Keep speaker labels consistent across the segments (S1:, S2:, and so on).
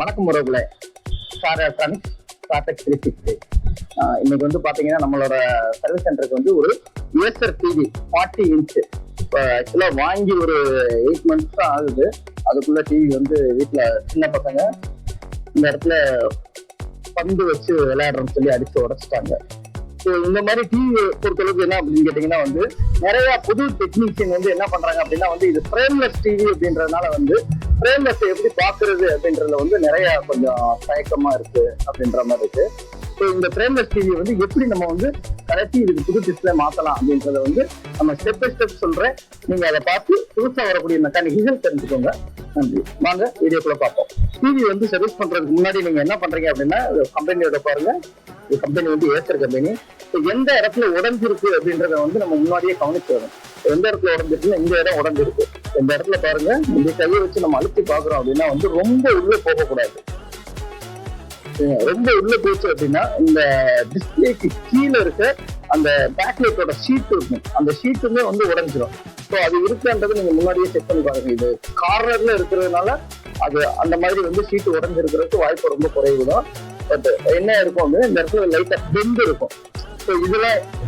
S1: வணக்கம் உறவுகளே. Sir friends Startech three sixty இன்னைக்கு வந்து பார்த்தீங்கன்னா நம்மளோட சர்வீஸ் சென்டருக்கு வந்து ஒரு யூஎஸ்ஆர் டிவி ஃபார்ட்டி இன்ச் இப்போ ஆக்சுவலாக வாங்கி ஒரு எயிட் மந்த்ஸ் தான் ஆகுது. அதுக்குள்ள டிவி வந்து வீட்டில் சின்ன பசங்க இந்த இடத்துல பந்து வச்சு விளையாடுறோம்னு சொல்லி அடிச்சு உடைச்சிட்டாங்க. ஸோ இந்த மாதிரி டிவி பொறுத்தளவுக்கு என்ன அப்படின்னு கேட்டிங்கன்னா வந்து நிறைய புது டெக்னீஷியன் வந்து என்ன பண்றாங்க அப்படின்னா வந்து இது ஃப்ரேம்லெஸ் டிவி அப்படின்றதுனால வந்து ஃப்ரேம்லெஸ் எப்படி பாக்குறது அப்படின்றதுல வந்து நிறைய கொஞ்சம் தயக்கமா இருக்கு அப்படின்ற மாதிரி இருக்கு. ஸோ இந்த பிரேம்லெஸ் டிவி வந்து எப்படி நம்ம வந்து கரெக்டி இதுக்கு புது டிஸ்பிளே மாத்தலாம் அப்படின்றத வந்து நம்ம ஸ்டெப் பை ஸ்டெப் சொல்றேன். நீங்க அதை பார்த்து புதுசா வரக்கூடிய மெக்கானிக்கல் தெரிஞ்சுக்கோங்க. நன்றி. வாங்க வீடியோக்குள்ள பார்ப்போம். டிவி வந்து சர்வீஸ் பண்றதுக்கு முன்னாடி நீங்க என்ன பண்றீங்க அப்படின்னா கம்பெனியோட பாருங்க. இந்த கம்பெனி வந்து ஏசர் கம்பெனி எந்த இடத்துல உடஞ்சிருக்கு அப்படின்றத வந்து நம்ம முன்னாடியே கவனிச்சிடணும் எந்த இடத்துல உடஞ்சிருக்குன்னா இந்த இடம் உடஞ்சிருக்கு. இந்த இடத்துல பாருங்க இந்த கையை வச்சு நம்ம அழுத்தி பாக்குறோம் அப்படின்னா வந்து ரொம்ப உள்ள போகக்கூடாது. ரொம்ப உள்ள போச்சு அப்படின்னா இந்த டிஸ்பிளேக்கு கீழே இருக்க அந்த பேக்லைட்டோட ஷீட் இருக்கும். அந்த ஷீட்டுமே வந்து உடைஞ்சிரும். ஸோ அது இருக்குன்றது நீங்க முன்னாடியே செக் பண்ணி பாருங்க. இது கார்னர்ல இருக்கிறதுனால அது அந்த மாதிரி வந்து ஷீட் உடஞ்சிருக்கிறதுக்கு வாய்ப்பு ரொம்ப குறைவு தான். பட் என்ன இருக்கும் அப்படின்னா இந்த இடத்துல லைட்டா பெண்டு இருக்கும். ஸோ இதுல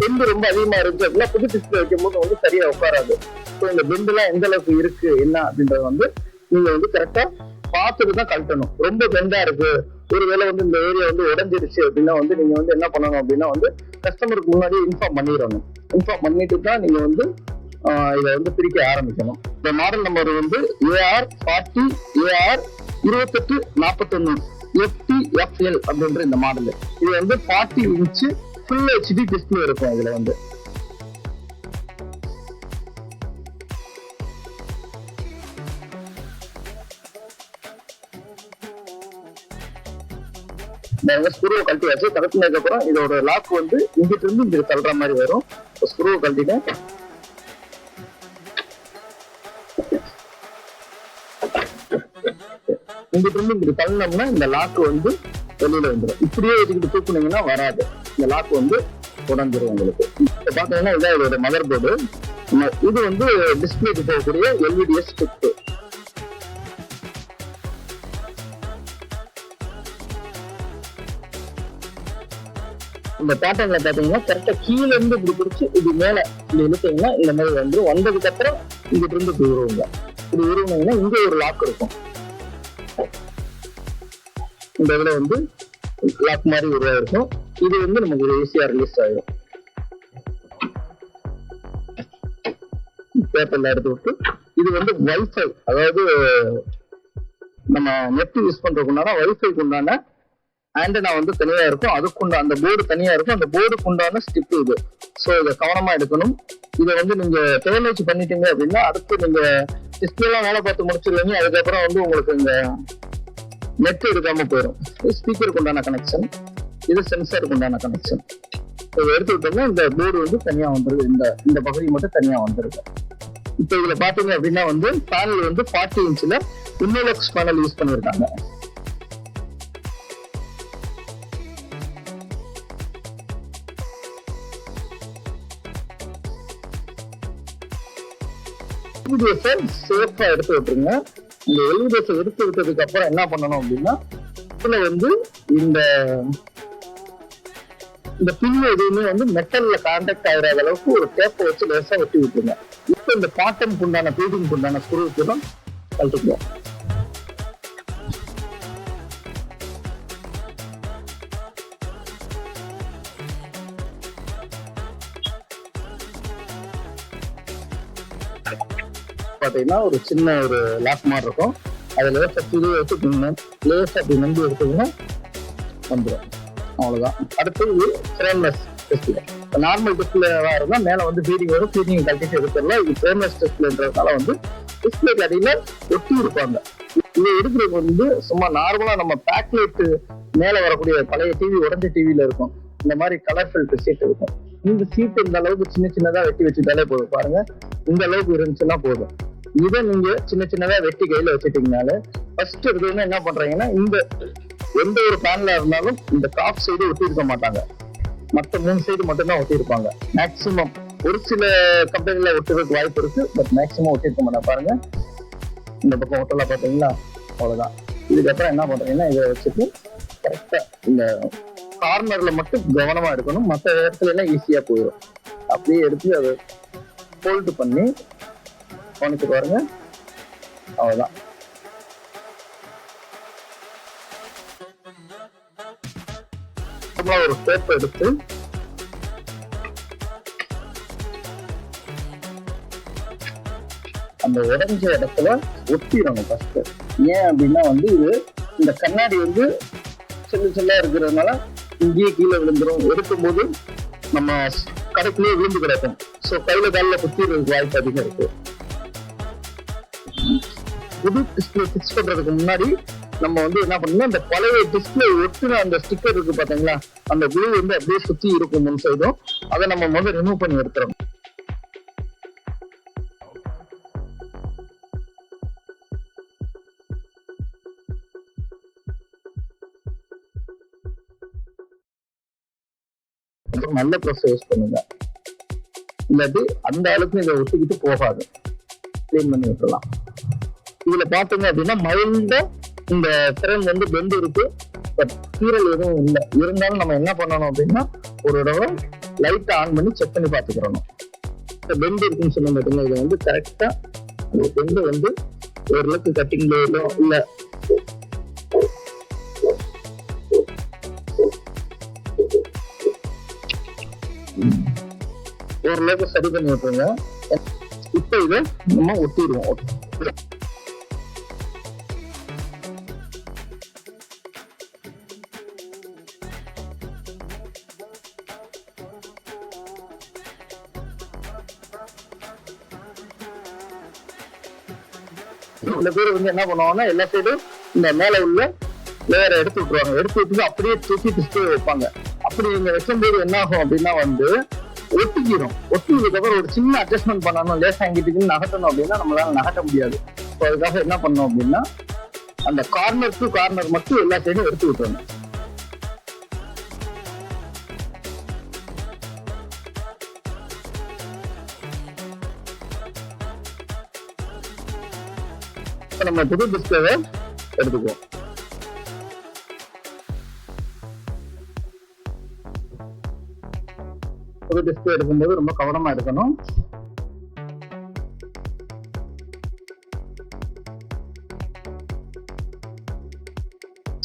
S1: பெண்டு ரொம்ப அதிகமா இருந்துச்சு அப்படின்னா புது டிஸ்பிளே வைக்கும் போது வந்து சரியா உட்காராது. ஸோ இந்த பெண்டுலாம் எந்த அளவுக்கு இருக்கு என்ன அப்படின்றத வந்து நீங்க வந்து கரெக்டா பார்த்துட்டு தான் கழட்டணும். ரொம்ப பெண்டா இருக்கு. ஒருவேளை வந்து இந்த ஏரியா வந்து உடஞ்சிருச்சு அப்படின்னா வந்து நீங்க வந்து என்ன பண்ணணும் அப்படின்னா வந்து கஸ்டமருக்கு முன்னாடி இன்ஃபார்ம் பண்ணிடணும். இன்ஃபார்ம் பண்ணிட்டு தான் நீங்க வந்து இதை வந்து பிரிக்க ஆரம்பிக்கணும். இந்த மாடல் நம்பர் வந்து ஏஆர் ஃபார்ட்டி ஏஆர் இருபத்தெட்டு நாற்பத்தொன்னு எஃப்டி எஃப்எல் அப்படின்ற இந்த மாடல் இது வந்து forty inch full HD display இருக்கும் இதுல வந்து. இந்த ஸ்க்ரூவை கழட்டி வச்சு கழட்டினதுக்கு அப்புறம் இதோட லாக் வந்து இங்கிட்டு இருந்து இங்க தள்ளுற மாதிரி வரும். ஸ்க்ரூவை கழட்டிட்டேன். இங்கிட்டு இருந்து இப்படி தள்ளினோம்னா இந்த லாக் வந்து வெளியில வந்துடும் இப்படியே வச்சுக்கிட்டு தூக்குனீங்கன்னா வராது. இந்த லாக் வந்து உடஞ்சிரும் உங்களுக்கு. இப்போ பார்த்தீங்கன்னா இதான் இதோட மதர் போர்டு இது வந்து டிஸ்பிளேக்கு போகக்கூடிய எல்இடிஎஸ் ஸ்டிக் இந்த பேட்டர்ன்ல பாத்தீங்கன்னா கரெக்டா கீழ இருந்து இப்படி பிடிச்சு இது மேல இப்படி இழுத்தீங்கன்னா இந்த மாதிரி வந்து வந்ததுக்கு அப்புறம் இங்கிட்டு இருந்து இப்படி உருவுங்க. இப்படி உருவினீங்கன்னா இங்க ஒரு லாக் இருக்கும். இந்த இதுல வந்து லாக் மாதிரி உருவா இருக்கும் இது வந்து நமக்கு ஈஸியா ரிலீஸ் ஆயிடும் பேப்பர்ல எடுத்து விட்டு இது வந்து வைஃபை அதாவது நம்ம நெட் யூஸ் பண்றதுக்குண்டான வைஃபைக்கு உண்டான ஆண்டனா வந்து தனியா இருக்கும். அதுக்குண்ட அந்த போர்டு தனியா இருக்கும். அந்த போர்டுக்கு உண்டான ஸ்டிப் இது. ஸோ இதை கவனமா எடுக்கணும். இதை வந்து நீங்க டெக்னாலஜி பண்ணிட்டீங்க அப்படின்னா அடுத்து நீங்க டிஸ்பிளேலாம் வேலை பார்த்து முடிச்சிருவீங்க. அதுக்கப்புறம் வந்து உங்களுக்கு இந்த நெட் எடுக்காம போயிடும் ஸ்பீக்கருக்கு உண்டான கனெக்ஷன் இது சென்சாருக்கு உண்டான கனெக்ஷன் இதை எடுத்து விட்டோம்னா இந்த போர்டு வந்து தனியா வந்துருது. இந்த இந்த பகுதி மட்டும் தனியா வந்துருது. இப்போ இதுல பாத்தீங்க அப்படின்னா வந்து பேனல் வந்து ஃபார்ட்டி இன்ச்ல இன்னோலக்ஸ் பேனல் யூஸ் பண்ணியிருக்காங்க எல்இடிஎஸை சேஃபா எடுத்து விட்டுருங்க. இந்த எல்இடிஎஸை எடுத்து விட்டதுக்கு அப்புறம் என்ன பண்ணணும் அப்படின்னா இதுல வந்து இந்த இந்த பின் எதுவுமே வந்து மெட்டல்ல கான்டாக்ட் ஆகிற அளவுக்கு ஒரு பேப்பர் வச்சு லேசா வெட்டி விட்டுருங்க. இப்போ இந்த பாட்டன் உண்டான பீடிங் உண்டான ஸ்க்ரூ கூட கழட்டிக்குவோம் பாத்தீங்கன்னா ஒரு சின்ன ஒரு லாக் மாதிரி இருக்கும். அதுல லேசா கீழே வச்சு லேசா அப்படி நம்பி எடுத்தீங்கன்னா வந்துடும் அவ்வளவுதான். அடுத்தது ஃப்ரேம்லெஸ் டெஸ்ட்ல நார்மல் டெஸ்ட்ல இருந்தா மேல வந்து ஃபீடிங் வரும் ஃபீடிங் கழட்டிட்டு எடுத்துடலாம் இது ஃப்ரேம்லெஸ் டெஸ்ட்லன்றதுனால வந்து டிஸ்பிளேக்கு அடியில ஒட்டி இருப்பாங்க. இது எடுக்கிறது வந்து சும்மா நார்மலா நம்ம பேக்லைட் மேல வரக்கூடிய பழைய டிவி உடஞ்ச டிவில இருக்கும். இந்த மாதிரி கலர் ஃபில்டர் சீட் இருக்கும். இந்த சீட் இந்த அளவுக்கு சின்ன சின்னதா வெட்டி வச்சுட்டாலே போதும். பாருங்க இந்த அளவுக்கு இருந்துச்சுன்னா போதும். இதை நீங்க சின்ன சின்னதா வெட்டி கையில வச்சுட்டீங்கனால ஃபர்ஸ்ட் எடுத்தோடனே என்ன பண்றீங்கன்னா இந்த எந்த ஒரு பேன்ல இருந்தாலும் இந்த டாப் சைடு ஒட்டி இருக்க மாட்டாங்க. மற்ற மூணு சைடு மட்டும்தான் ஒட்டி இருப்பாங்க. மேக்சிமம் ஒரு சில கம்பெனில ஒட்டுறதுக்கு வாய்ப்பு இருக்கு பட் மேக்சிமம் ஒட்டி இருக்க மாட்டாங்க. பாருங்க. இந்த பக்கம் ஒட்டலாம் பாத்தீங்களா அவ்வளவுதான். இதுக்கப்புறம் என்ன பண்றீங்கன்னா இதை வச்சுட்டு கரெக்டா இந்த கார்னர்ல மட்டும் கவனமா எடுக்கணும் மற்ற இடத்துல எல்லாம் ஈஸியா போயிடும் அப்படியே எடுத்து அதை ஃபோல்டு பண்ணி கவனிச்சு பாருங்க. அவ்வளவுதான். நார்மலா ஒரு கோப்பை எடுத்து அந்த உடஞ்ச இடத்துல ஒட்டிடணும் ஃபர்ஸ்ட் ஏன் அப்படின்னா வந்து இது இந்த கண்ணாடி வந்து சில்லு சில்லா இருக்கிறதுனால இங்கேயே கீழே விழுந்துரும். எடுக்கும்போது நம்ம கடைக்குள்ளேயே விழுந்து கிடக்கும். ஸோ கையில காலில் குத்திடுறதுக்கு வாய்ப்பு அதிகம் இருக்கு. புது டிஸ்பிளே ஃபிக்ஸ் பண்றதுக்கு முன்னாடி நம்ம வந்து என்ன பண்ணணும்? அந்த பழைய டிஸ்பிளே ஒட்டுன அந்த ஸ்டிக்கர் இருக்கு பாத்தீங்களா? அந்த குழு வந்து அப்படியே சுத்தி இருக்கும் முன் சைடும் அதை நம்ம முதல்ல ரிமூவ் பண்ணி எடுத்துறோம் அப்புறம் நல்ல ப்ரெஸ் யூஸ் பண்ணுங்க. இல்லாட்டி அந்த அளவுக்கு இதை ஒட்டிக்கிட்டு போகாது. க்ளீன் பண்ணி விட்டுலாம் இதுல பாத்தீங்க அப்படின்னா மைல்டா இந்த திறன் வந்து பெண்டு இருக்கு. பட் கீரல் எதுவும் இல்லை. இருந்தாலும் நம்ம என்ன பண்ணணும் அப்படின்னா ஒரு தடவை லைட்டை ஆன் பண்ணி செக் பண்ணி பார்த்துக்கிறணும். இப்போ இருக்குன்னு சொன்ன பார்த்தீங்கன்னா இதை வந்து கரெக்டா அந்த பெண்டு வந்து ஓரளவுக்கு கட்டிங்லேயோ இல்லை. ஓரளவுக்கு சரி பண்ணி விட்டுருங்க இப்போ இதை நம்ம ஒட்டிடுவோம். சில பேர் வந்து என்ன பண்ணுவாங்கன்னா எல்லா சைடும் இந்த மேல உள்ள லேயரை எடுத்து விட்டுருவாங்க. எடுத்து விட்டு அப்படியே தூக்கி டிஸ்பிளே வைப்பாங்க. அப்படி நீங்க வைக்கும்போது என்ன ஆகும் அப்படின்னா வந்து ஒட்டிக்கிறோம் ஒட்டிக்கிறதுக்கப்புறம் ஒரு சின்ன அட்ஜஸ்ட்மெண்ட் பண்ணணும். லேஸ் எங்கிட்டுக்குன்னு நகட்டணும் அப்படின்னா நம்மளால நகட்ட முடியாது. ஸோ அதுக்காக என்ன பண்ணோம் அப்படின்னா அந்த கார்னர் டு கார்னர் மட்டும் எல்லா சைடும் எடுத்து விட்டுறணும். இப்போ நம்ம புது டிஸ்பிளேவை எடுத்துக்குவோம். புது டிஸ்பிளே எடுக்கும்போது ரொம்ப கவனமாக எடுக்கணும்.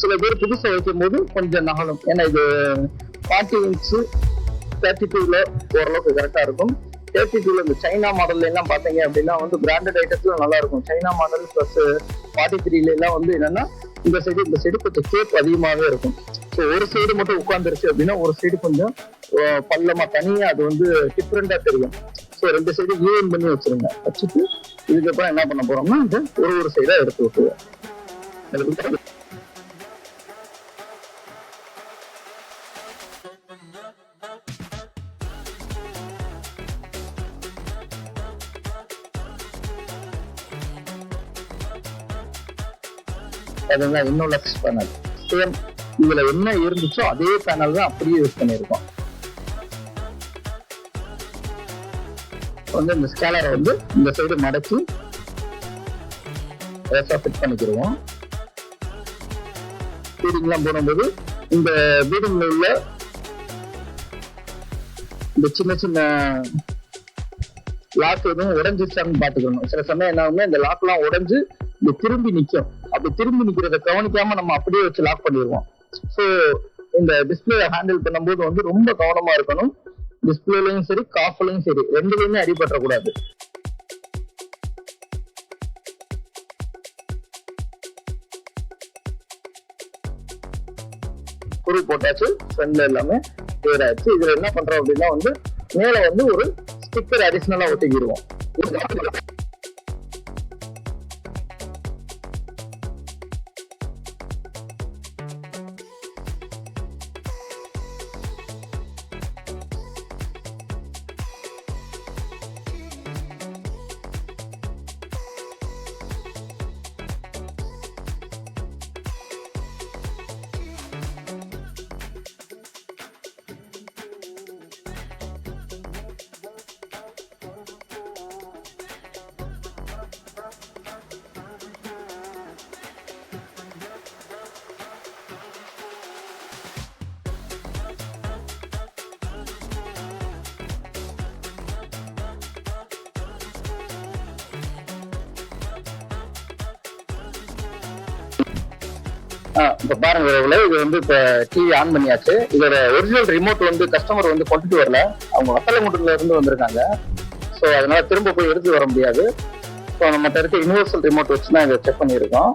S1: சில பேர் புதுசாக வைக்கும் போது கொஞ்சம் நகலும். ஏன்னா இது ஃபார்ட்டி இன்ச்சு தேர்ட்டி டூவில் ஓரளவுக்கு கரெக்டாக இருக்கும். தேர்ட்டி டூல இந்த சைனா மாடல்ல எல்லாம் பாத்தீங்க அப்படின்னா வந்து பிராண்டட் ஐட்டத்துல நல்லா இருக்கும். சைனா மாடல் பிளஸ் ஃபார்ட்டி த்ரீல எல்லாம் வந்து என்னன்னா இந்த சைடு இந்த சைடு கொஞ்சம் கேப் அதிகமாகவே இருக்கும். ஸோ ஒரு சைடு மட்டும் உட்காந்துருச்சு அப்படின்னா ஒரு சைடு கொஞ்சம் பள்ளமா தனியா அது வந்து டிஃப்ரெண்டா தெரியும். ஸோ ரெண்டு சைடு ஈவன் பண்ணி வச்சிருங்க. வச்சுட்டு இதுக்கப்புறம் என்ன பண்ண போறோம்னா இந்த ஒரு ஒரு சைடா எடுத்து விட்டுருவோம். எடுத்து இன்னும் லக்ஸ் பேனல் சேம் இதுல என்ன இருந்துச்சோ அதே பேனல் தான் அப்படியே யூஸ் பண்ணியிருக்கோம். வந்து இந்த ஸ்கேலரை வந்து இந்த சைடு மடக்கி ரேஸாக ஃபிட் பண்ணிக்கிடுவோம். பீடிங்லாம் போடும்போது இந்த பீடிங்ல உள்ள இந்த சின்ன சின்ன லாக் எதுவும் உடஞ்சிச்சான்னு பார்த்துக்கணும். சில சமயம் என்ன ஆகும்னா இந்த லாக்லாம் உடஞ்சு இந்த திரும்பி நிற்கும் அப்படி திரும்பி நிக்கிறத கவனிக்காம நம்ம அப்படியே வச்சு லாக் பண்ணிடுவோம். ஸோ இந்த டிஸ்பிளே ஹேண்டில் பண்ணும்போது வந்து ரொம்ப கவனமா இருக்கணும். டிஸ்பிளேலையும் சரி காஃப்லையும் சரி ரெண்டுலையுமே அடிபற்றக்கூடாது குரு போட்டாச்சு ஃப்ரெண்ட்ல எல்லாமே கிளியர் ஆயிடுச்சு. இதுல என்ன பண்றோம் அப்படின்னா வந்து மேல வந்து ஒரு ஸ்டிக்கர் அடிஷனலா ஒட்டிக்கிடுவோம். இப்போ பாருங்க உறவுகளே, இது வந்து இப்போ டிவி ஆன் பண்ணியாச்சு. இதோட ஒரிஜினல் ரிமோட் வந்து கஸ்டமர் வந்து கொண்டுட்டு வரல. அவங்க வத்தலங்குண்டுல இருந்து வந்திருக்காங்க. ஸோ அதனால திரும்ப போய் எடுத்து வர முடியாது. ஸோ நம்ம தடுத்து யூனிவர்சல் ரிமோட் வச்சு தான் இதை செக் பண்ணியிருக்கோம்.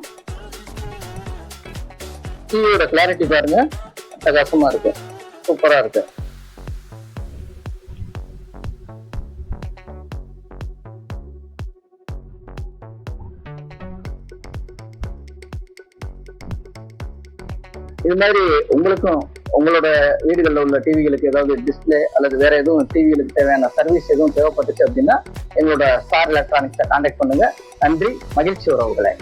S1: டிவியோட கிளாரிட்டி பாருங்க பிரகாசமா இருக்கு. சூப்பரா இருக்கு. இது மாதிரி உங்களுக்கும் உங்களோட வீடுகளில் உள்ள டிவிகளுக்கு ஏதாவது டிஸ்பிளே அல்லது வேற எதுவும் டிவிகளுக்கு தேவையான சர்வீஸ் எதுவும் தேவைப்பட்டுச்சு அப்படின்னா எங்களோட ஸ்டார் எலக்ட்ரானிக்ஸை கான்டாக்ட் பண்ணுங்க. நன்றி மகிழ்ச்சி உறவுகளை.